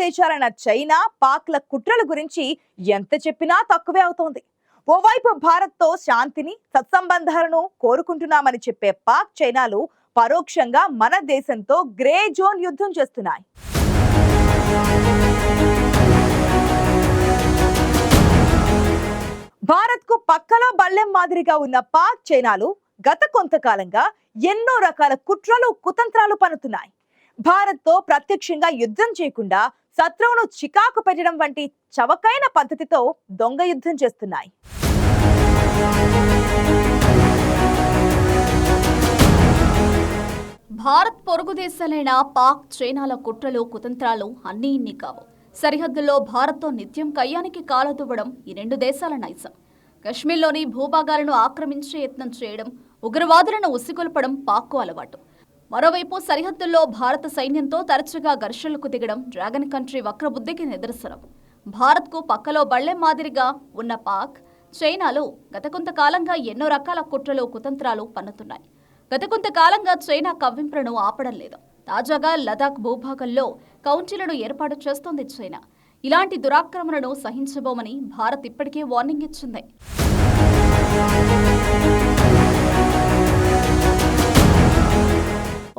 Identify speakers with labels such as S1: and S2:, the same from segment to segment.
S1: దేశాలైన China పాక్ల కుట్రల గురించి ఎంత చెప్పినా తక్కువే అవుతోంది. ఓవైపు భారత్తో శాంతిని సత్సంబంధాలను కోరుకుంటున్నామని చెప్పే పాక్ చైనాలు పరోక్షంగా మన దేశంతో గ్రే జోన్ యుద్ధం చేస్తున్నాయి. భారత్కు పక్కలో బల్లెం మాదిరిగా ఉన్న పాక్ చైనాలు గత కొంతకాలంగా ఎన్నో రకాల కుట్రలు కుతంత్రాలు పనుతున్నాయి భారత్తో ప్రత్యక్షంగా యుద్ధం చేయకుండా శత్రువును చికాకు పెట్టడం వంటి చవకైన పద్ధతితో దొంగ యుద్ధం చేస్తున్నాయి.
S2: భారత్ పొరుగు దేశాలైన పాక్ చైనాల కుట్రలు కుతంత్రాలు అన్నీ ఇన్ని కావు. సరిహద్దుల్లో భారత్తో నిత్యం కయ్యానికి కాలదువ్వడం ఈ రెండు దేశాల నైజం. కశ్మీర్లోని భూభాగాలను ఆక్రమించే యత్నం చేయడం ఉగ్రవాదులను ఉసిగొల్పడం పాక్కు అలవాటు. మరోవైపు సరిహద్దుల్లో భారత సైన్యంతో తరచుగా ఘర్షణలకు దిగడం డ్రాగన్ కంట్రీ వక్రబుద్ధికి నిదర్శనం. భారత్కు పక్కలో బళ్ళెం మాదిరిగా ఉన్న పాక్ చైనాలో గత కొంతకాలంగా ఎన్నో రకాల కుట్రలు కుతంత్రాలు పన్నుతున్నాయి. గత కొంతకాలంగా చైనా కవ్వింపులను ఆపడం లేదు. తాజాగా లదాఖ్ భూభాగంలో కౌంటీలను ఏర్పాటు చేస్తోంది చైనా. ఇలాంటి దురాక్రమణను సహించబోమని భారత్ ఇప్పటికే వార్నింగ్ ఇచ్చింది.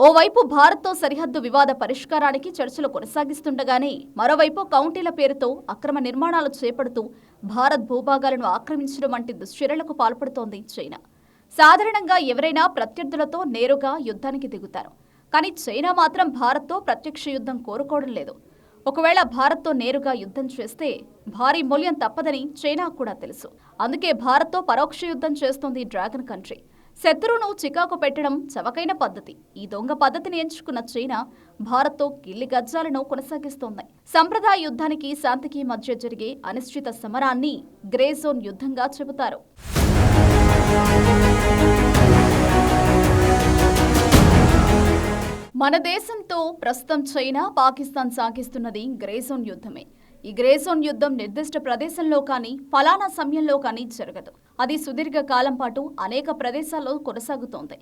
S2: ఓవైపు భారత్తో సరిహద్దు వివాద పరిష్కారానికి చర్చలు కొనసాగిస్తుండగానే మరోవైపు కౌంటీల పేరుతో అక్రమ నిర్మాణాలు చేపడుతూ భారత్ భూభాగాలను ఆక్రమించడం వంటి దుశ్చర్యలకు పాల్పడుతోంది చైనా. సాధారణంగా ఎవరైనా ప్రత్యర్థులతో నేరుగా యుద్ధానికి దిగుతారు. కానీ చైనా మాత్రం భారత్తో ప్రత్యక్ష యుద్ధం కోరుకోవడం లేదు. ఒకవేళ భారత్తో నేరుగా యుద్ధం చేస్తే భారీ మూల్యం తప్పదని చైనా కూడా తెలుసు. అందుకే భారత్తో పరోక్ష యుద్ధం చేస్తోంది డ్రాగన్ కంట్రీ. శత్రువును చికాకు పెట్టడం చవకైన పద్ధతి. ఈ దొంగ పద్ధతిని ఎంచుకున్న చైనా భారత్తో కిల్లి గజ్జాలను కొనసాగిస్తోంది. సంప్రదాయ యుద్ధానికి శాంతికి మధ్య జరిగే అనిశ్చిత సమరాన్ని గ్రేజోన్ యుద్ధంగా చెబుతారు. మన దేశంతో ప్రస్తుతం చైనా పాకిస్తాన్ సాగిస్తున్నది గ్రేజోన్ యుద్ధమే. ఈ గ్రేజోన్ యుద్ధం నిర్దిష్ట ప్రదేశంలో కానీ ఫలానా సమయంలో కానీ జరగదు. అది సుదీర్ఘ కాలం పాటు అనేక ప్రదేశాల్లో కొనసాగుతోంది.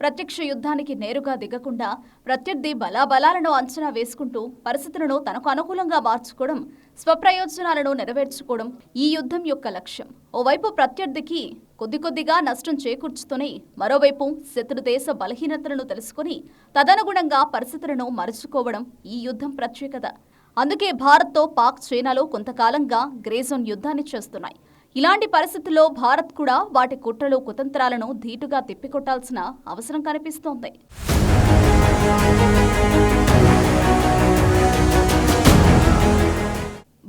S2: ప్రత్యక్ష యుద్ధానికి నేరుగా దిగకుండా ప్రత్యర్థి బలాబలాలను అంచనా వేసుకుంటూ పరిస్థితులను తనకు అనుకూలంగా మార్చుకోవడం స్వప్రయోజనాలను నెరవేర్చుకోవడం ఈ యుద్ధం యొక్క లక్ష్యం. ఓవైపు ప్రత్యర్థికి కొద్ది కొద్దిగా నష్టం చేకూర్చుతూనే మరోవైపు శత్రు దేశ బలహీనతలను తెలుసుకుని తదనుగుణంగా పరిస్థితులను మరుచుకోవడం ఈ యుద్ధం ప్రత్యేకత. అందుకే భారత్తో పాక్ చైనాలో కొంతకాలంగా గ్రేజోన్ యుద్ధాన్ని చేస్తున్నాయి. ఇలాంటి పరిస్థితుల్లో భారత్ కూడా వాటి కుట్రలు కుతంత్రాలను ధీటుగా తిప్పికొట్టాల్సిన అవసరం కనిపిస్తోంది.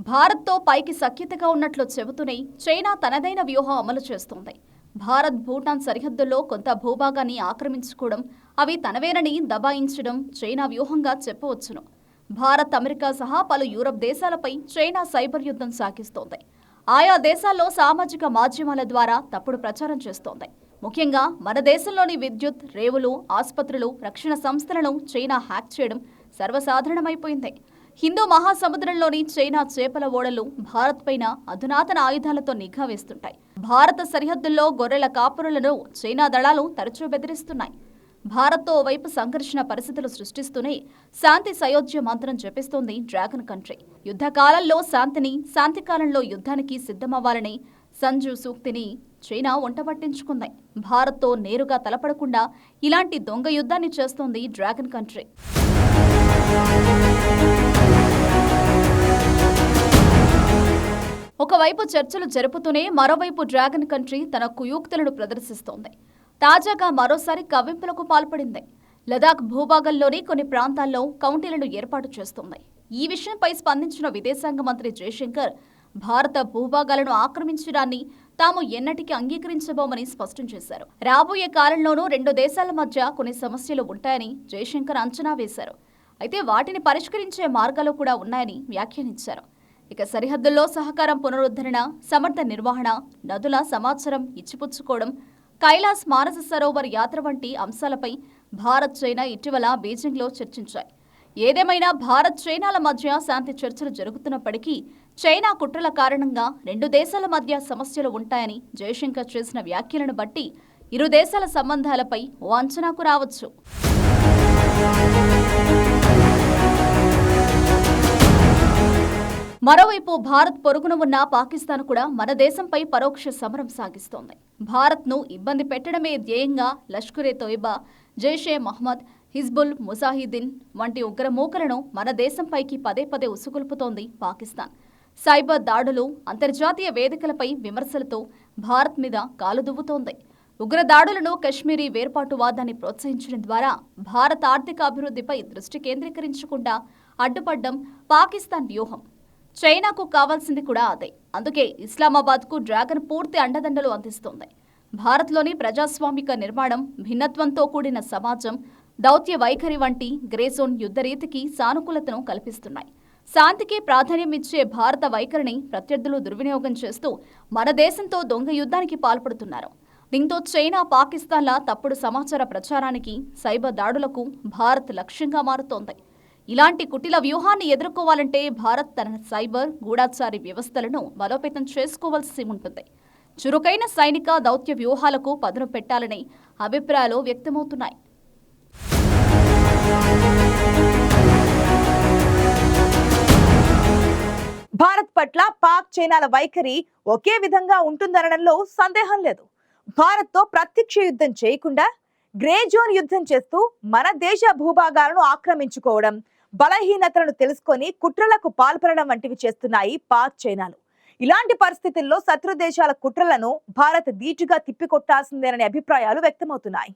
S2: భారత్తో పైకి సఖ్యతగా ఉన్నట్లు చెబుతూనే చైనా తనదైన వ్యూహం అమలు చేస్తోంది. భారత్ భూటాన్ సరిహద్దుల్లో కొంత భూభాగాన్ని ఆక్రమించుకోవడం అవి తనవేనని దబాయించడం చైనా వ్యూహంగా చెప్పవచ్చును. భారత్ అమెరికా సహా పలు యూరప్ దేశాలపై చైనా సైబర్ యుద్ధం సాగిస్తోంది. ఆయా దేశాల్లో సామాజిక మాధ్యమాల ద్వారా తప్పుడు ప్రచారం చేస్తోంది. ముఖ్యంగా మన దేశంలోని విద్యుత్ రేవులు ఆసుపత్రులు రక్షణ సంస్థలను చైనా హ్యాక్ చేయడం సర్వసాధారణమైపోయింది. హిందూ మహాసముద్రంలోని చైనా చేపల ఓడలు భారత్ పైన అధునాతన ఆయుధాలతో నిఘా వేస్తుంటాయి. భారత సరిహద్దుల్లో గొర్రెల కాపురులను చైనా దళాలు తరచూ బెదిరిస్తున్నాయి. భారత్తో వైపు సంఘర్షణ పరిస్థితులు సృష్టిస్తూనే శాంతి సయోధ్య మంత్రం జపిస్తోంది డ్రాగన్ కంట్రీ. యుద్ధకాలంలో శాంతిని శాంతి కాలంలో యుద్ధానికి సిద్ధమవ్వాలని సంజు సూక్తిని చైనా ఒంటబట్టించుకుంది భారత్తో నేరుగా తలపడకుండా ఇలాంటి దొంగ యుద్ధాన్ని చేస్తోంది డ్రాగన్ కంట్రీ. ఒకవైపు చర్చలు జరుపుతూనే మరోవైపు డ్రాగన్ కంట్రీ తన కుయూక్తులను ప్రదర్శిస్తోంది. తాజాగా మరోసారి కవ్వింపులకు పాల్పడింది. లదాఖ్ భూభాగంలోని కొన్ని ప్రాంతాల్లో కౌంటీలను ఏర్పాటు చేస్తుంది. ఈ విషయంపై స్పందించిన విదేశాంగ మంత్రి జయశంకర్ భారత భూభాగాలను ఆక్రమించడాన్ని తాము ఎన్నటికీ అంగీకరించబోమని స్పష్టం చేశారు. రాబోయే కాలంలోనూ రెండు దేశాల మధ్య కొన్ని సమస్యలు ఉంటాయని జయశంకర్ అంచనా వేశారు. అయితే వాటిని పరిష్కరించే మార్గాలు కూడా ఉన్నాయని వ్యాఖ్యానించారు. ఇక సరిహద్దుల్లో సహకారం పునరుద్ధరణ సమర్థ నిర్వహణ నదుల సమాచారం ఇచ్చిపుచ్చుకోవడం కైలాస్ మానస సరోవర్ యాత్ర వంటి అంశాలపై భారత్ చైనా ఇటీవల బీజింగ్లో చర్చించాయి. ఏదేమైనా భారత్ చైనాల మధ్య శాంతి చర్చలు జరుగుతున్నప్పటికీ చైనా కుట్రల కారణంగా రెండు దేశాల మధ్య సమస్యలు ఉంటాయని జయశంకర్ చేసిన వ్యాఖ్యలను బట్టి ఇరు దేశాల సంబంధాలపై ఓ అంచనాకు రావచ్చు. మరోవైపు భారత్ పొరుగున ఉన్న పాకిస్తాన్ కూడా మన దేశంపై పరోక్ష సమరం సాగిస్తోంది. భారత్ను ఇబ్బంది పెట్టడమే ధ్యేయంగా లష్కరే తోయిబా జైషే మహ్మద్ హిజ్బుల్ ముజాహిద్దీన్ వంటి ఉగ్రమూకలను మన దేశంపైకి పదే పదే ఉసుగొల్పుతోంది పాకిస్తాన్. సైబర్ దాడులు అంతర్జాతీయ వేదికలపై విమర్శలతో భారత్ మీద కాలు దువ్వుతోంది. ఉగ్రదాడులను కశ్మీరీ వేర్పాటువాదాన్ని ప్రోత్సహించడం ద్వారా భారత ఆర్థిక అభివృద్ధిపై దృష్టి కేంద్రీకరించకుండా అడ్డుపడ్డం పాకిస్తాన్ వ్యూహం. చైనాకు కావాల్సింది కూడా అదే. అందుకే ఇస్లామాబాద్కు డ్రాగన్ పూర్తి అండదండలు అందిస్తోంది. భారత్లోని ప్రజాస్వామిక నిర్మాణం భిన్నత్వంతో కూడిన సమాజం దౌత్య వైఖరి వంటి గ్రేజోన్ యుద్ధరీతికి సానుకూలతను కల్పిస్తున్నాయి. శాంతికి ప్రాధాన్యం ఇచ్చే భారత వైఖరిని ప్రత్యర్థులు దుర్వినియోగం చేస్తూ మన దేశంతో దొంగ యుద్ధానికి పాల్పడుతున్నారు. దీంతో చైనా పాకిస్తాన్ల తప్పుడు సమాచార ప్రచారానికి సైబర్ దాడులకు భారత్ లక్ష్యంగా మారుతోంది. ఇలాంటి కుటిల వ్యూహాన్ని ఎదుర్కోవాలంటే భారత్ తన సైబర్ గూఢాచారి వ్యవస్థలను బలోపేతం చేసుకోవాల్సి ఉంటుంది. చురుకైన సైనిక దౌత్య వ్యూహాలకు పదును పెట్టాలని అభిప్రాయాలు వ్యక్తమవుతున్నాయి.
S1: భారత్ పట్ల పాక్ చైనాల వైఖరి ఒకే విధంగా ఉంటుందనడంలో సందేహం లేదు. భారత్తో ప్రత్యక్ష యుద్ధం చేయకుండా గ్రే జోన్ యుద్ధం చేస్తూ మన దేశ భూభాగాలను ఆక్రమించుకోవడం బలహీనతలను తెలుసుకొని కుట్రలకు పాల్పడడం వంటివి చేస్తున్నాయి పాక్ చైనాలు. ఇలాంటి పరిస్థితుల్లో శత్రు దేశాల కుట్రలను భారత్ ధీటుగా తిప్పికొట్టాల్సిందేననే అభిప్రాయాలు వ్యక్తమవుతున్నాయి.